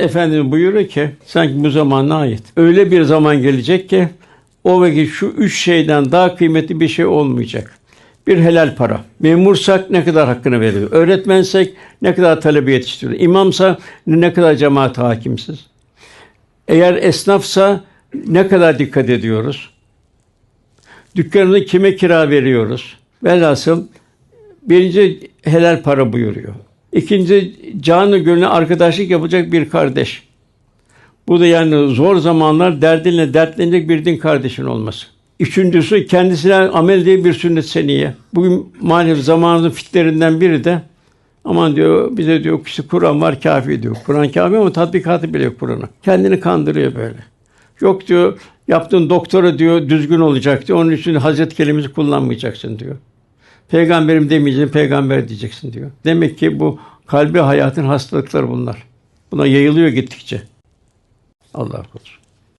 Efendimiz buyuruyor ki sanki bu zamana ait. Öyle bir zaman gelecek ki o vakit şu üç şeyden daha kıymetli bir şey olmayacak. Bir helal para. Memursak ne kadar hakkını veriyor. Öğretmensek ne kadar talebe yetiştiriyor. İmamsa ne kadar cemaat hakimsiz. Eğer esnafsa ne kadar dikkat ediyoruz. Dükkanını kime kira veriyoruz. Velhasıl birinci helal para buyuruyor. İkinci canı gönlü arkadaşlık yapacak bir kardeş. Bu da yani zor zamanlar derdinle dertlenecek bir din kardeşin olması. Üçüncüsü kendisine amel diye bir sünnet seniye. Bugün maalesef zamanın fitlerinden biri de aman diyor bize diyor işte Kur'an var kafi diyor. Kur'an kafi ama tatbikatı bile yok Kur'an'a. Kendini kandırıyor böyle. Yok diyor yaptığın doktora diyor düzgün olacak diyor. Onun için Hazreti kelimesi kullanmayacaksın diyor. Peygamberim demeyeceksin, peygamber diyeceksin diyor. Demek ki bu kalbi hayatın hastalıkları bunlar. Buna yayılıyor gittikçe. Allah korusun.